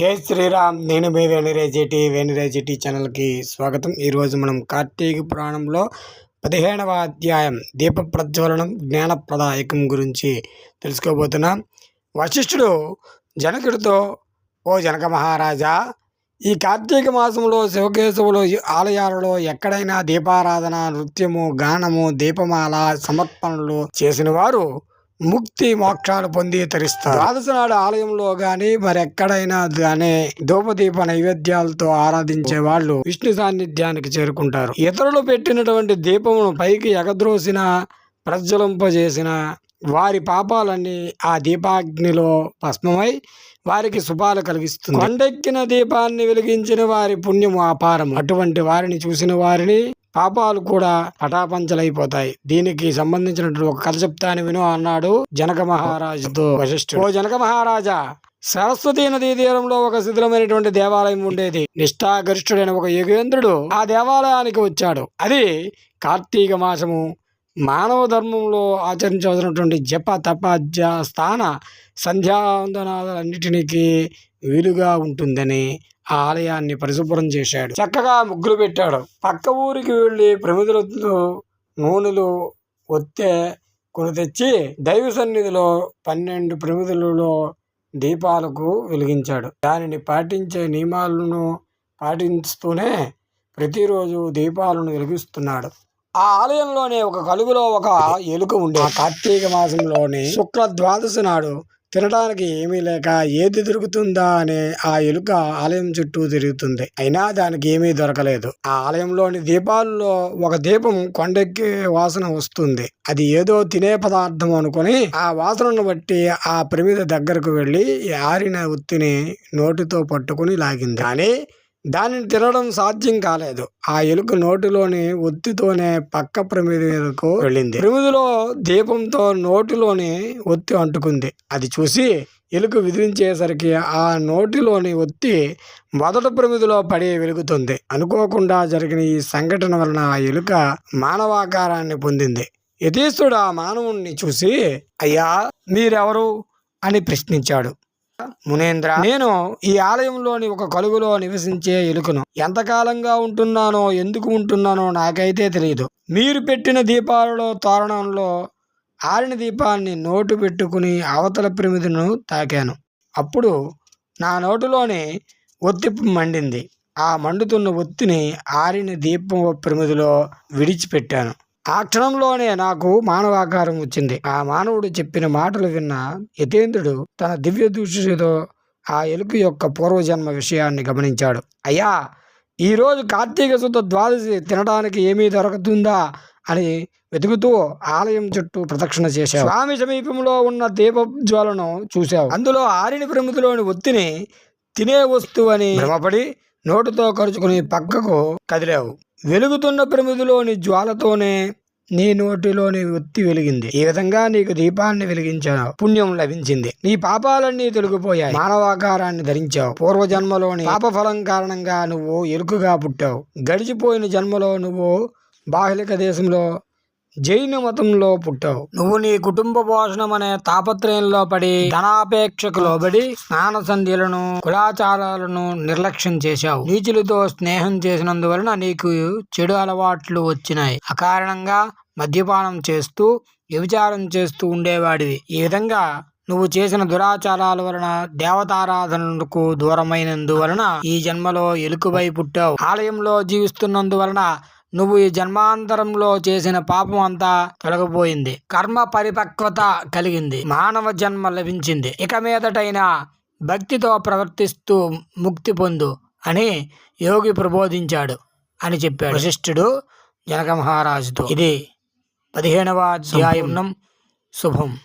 జై శ్రీరామ్ నేను మీ వేణురేజేటి వేణురేజేటి ఛానల్కి స్వాగతం. ఈరోజు మనం కార్తీక పురాణంలో పదిహేనవ అధ్యాయం దీప ప్రజ్వలనం జ్ఞానప్రదాయకం గురించి తెలుసుకోబోతున్నాం. వశిష్ఠుడు జనకుడితో ఓ జనక మహారాజా ఈ కార్తీక మాసంలో శివకేశవులు ఆలయాలలో ఎక్కడైనా దీపారాధన నృత్యము గానము దీపమాల సమర్పణలు చేసిన వారు ముక్తి మోక్షాలు పొంది తరిస్తారు. ద్వాదశ నాడు ఆలయంలో గాని మరెక్కడైనా గానీ ధూపదీప నైవేద్యాలతో ఆరాధించే వాళ్ళు విష్ణు సాన్నిధ్యానికి చేరుకుంటారు. ఇతరులు పెట్టినటువంటి దీపమును పైకి ఎగద్రోసిన ప్రజ్వలింపజేసిన వారి పాపాలన్నీ ఆ దీపాగ్నిలో భస్మమై వారికి శుభాలు కలిగిస్తుంది. కొండెక్కిన దీపాన్ని వెలిగించిన వారి పుణ్యము అపారం అటువంటి వారిని చూసిన వారిని పాపాలు కూడా పటాపంచలైపోతాయి దీనికి సంబంధించినటువంటి ఒక కథ చెప్తాను విను అన్నాడు జనక మహారాజుతో వశిష్ఠుడు. ఓ జనక మహారాజా సరస్వతి నదీ తీరంలో ఒక శిథిలమైనటువంటి దేవాలయం ఉండేది. నిష్ఠాగరిష్ఠుడైన ఒక యుగేంద్రుడు ఆ దేవాలయానికి వచ్చాడు. అది కార్తీక మాసము. మానవ ధర్మంలో ఆచరించవలసినటువంటి జప తప జ స్థాన సంధ్యావందనాలన్నిటికీ వీలుగా ఉంటుందని ఆ ఆలయాన్ని పరిశుభ్రం చేశాడు. చక్కగా ముగ్గులు పెట్టాడు. పక్క ఊరికి వెళ్ళి ప్రమిదలతో నూనెలు ఒత్తే కొని తెచ్చి దైవ సన్నిధిలో పన్నెండు ప్రమిదలలో దీపాలకు వెలిగించాడు. దానిని పాటించే నియమాలను పాటిస్తూనే ప్రతిరోజు దీపాలను వెలిగిస్తున్నాడు. ఆ ఆలయంలోనే ఒక కలుగులో ఒక ఎలుక ఉండే. కార్తీక మాసంలోని శుక్ల ద్వాదశి నాడు తినడానికి ఏమీ లేక ఏది దొరుకుతుందా అనే ఆ ఎలుక ఆలయం చుట్టూ తిరుగుతుంది. అయినా దానికి ఏమీ దొరకలేదు. ఆ ఆలయంలోని దీపాల్లో ఒక దీపం కొండెక్కి వాసన వస్తుంది. అది ఏదో తినే పదార్థం అనుకుని ఆ వాసనను బట్టి ఆ ప్రమిద దగ్గరకు వెళ్ళి ఆరిన ఉత్తిని నోటితో పట్టుకుని లాగింది. కానీ దానిని తినడం సాధ్యం కాలేదు. ఆ ఎలుక నోటిలోని ఒత్తితోనే పక్క ప్రమిదకు వెళ్ళింది. ప్రమిదిలో దీపంతో నోటిలోని ఒత్తి అంటుకుంది. అది చూసి ఎలుక విదిలించేసరికి ఆ నోటిలోని ఒత్తి మొదట ప్రమిదిలో పడి వెలుగుతుంది. అనుకోకుండా జరిగిన ఈ సంఘటన వలన ఆ ఎలుక మానవాకారాన్ని పొందింది. యతీశ్వరుడు ఆ మానవుణ్ణి చూసి అయ్యా మీరెవరు? అని ప్రశ్నించాడు. మునేంద్ర నేను ఈ ఆలయంలోని ఒక కలుగులో నివసించే ఎలుకను ఎంతకాలంగా ఉంటున్నానో ఎందుకు ఉంటున్నానో నాకైతే తెలియదు మీరు పెట్టిన దీపాలలో తోరణంలో ఆరిన దీపాన్ని నోటు పెట్టుకుని అవతల ప్రమిదను తాకాను. అప్పుడు నా నోటులోని ఒత్తి మండింది. ఆ మండుతున్న ఒత్తిని ఆరిన దీపం ప్రమిదిలో విడిచిపెట్టాను. ఆ క్షణంలోనే నాకు మానవాకారం వచ్చింది. ఆ మానవుడు చెప్పిన మాటలు విన్న యతేంద్రుడు తన దివ్య దృష్టితో ఆ ఎలుక యొక్క పూర్వజన్మ విషయాన్ని గమనించాడు. అయ్యా ఈరోజు కార్తీక శుద్ధ ద్వాదశి తినడానికి ఏమీ దొరుకుతుందా అని వెతుకుతూ ఆలయం చుట్టూ ప్రదక్షిణ చేశావు. స్వామి సమీపంలో ఉన్న దీపజ్వాలను చూశావు. అందులో ఆరిని ప్రమితిలోని ఒత్తిని తినే వస్తువు అని భ్రమపడి నోటుతో కరుచుకుని పక్కకు కదిలావు. వెలుగుతున్న ప్రమిదిలోని జ్వాలతోనే నీ నోటిలోని వృత్తి వెలిగింది. ఈ విధంగా నీకు దీపాన్ని వెలిగించావు పుణ్యం లభించింది. నీ పాపాలన్నీ తొలగిపోయాయి. మానవాకారాన్ని ధరించావు. పూర్వజన్మలోని పాపఫలం కారణంగా నువ్వు ఎరుకుగా పుట్టావు. గడిచిపోయిన జన్మలో నువ్వు బాహ్లిక దేశంలో జైన మతంలో పుట్టావు. నువ్వు నీ కుటుంబ పోషణం అనే తాపత్రయంలో పడి ధనాపేక్షకు లోబడి స్నాన సంధ్యలను కులాచారాలను నిర్లక్ష్యం చేశావు. నీచులతో స్నేహం చేసినందువలన నీకు చెడు అలవాట్లు వచ్చినాయి. అకారణంగా మద్యపానం చేస్తూ వ్యభిచారం చేస్తూ ఉండేవాడివి. ఈ విధంగా నువ్వు చేసిన దురాచారాల వలన దేవతారాధనలకు దూరమైనందువలన ఈ జన్మలో ఎలుకబై పుట్టావు. ఆలయంలో జీవిస్తున్నందువలన నువ్వు ఈ జన్మాంతరంలో చేసిన పాపం అంతా తొలగిపోయింది. కర్మ పరిపక్వత కలిగింది. మానవ జన్మ లభించింది. ఇక మీదటైనా భక్తితో ప్రవర్తిస్తూ ముక్తి పొందు అని యోగి ప్రబోధించాడు అని చెప్పాడు. వశిష్ఠుడు జనక మహారాజుతో ఇది పదిహేనవ అధ్యాయం. శుభం.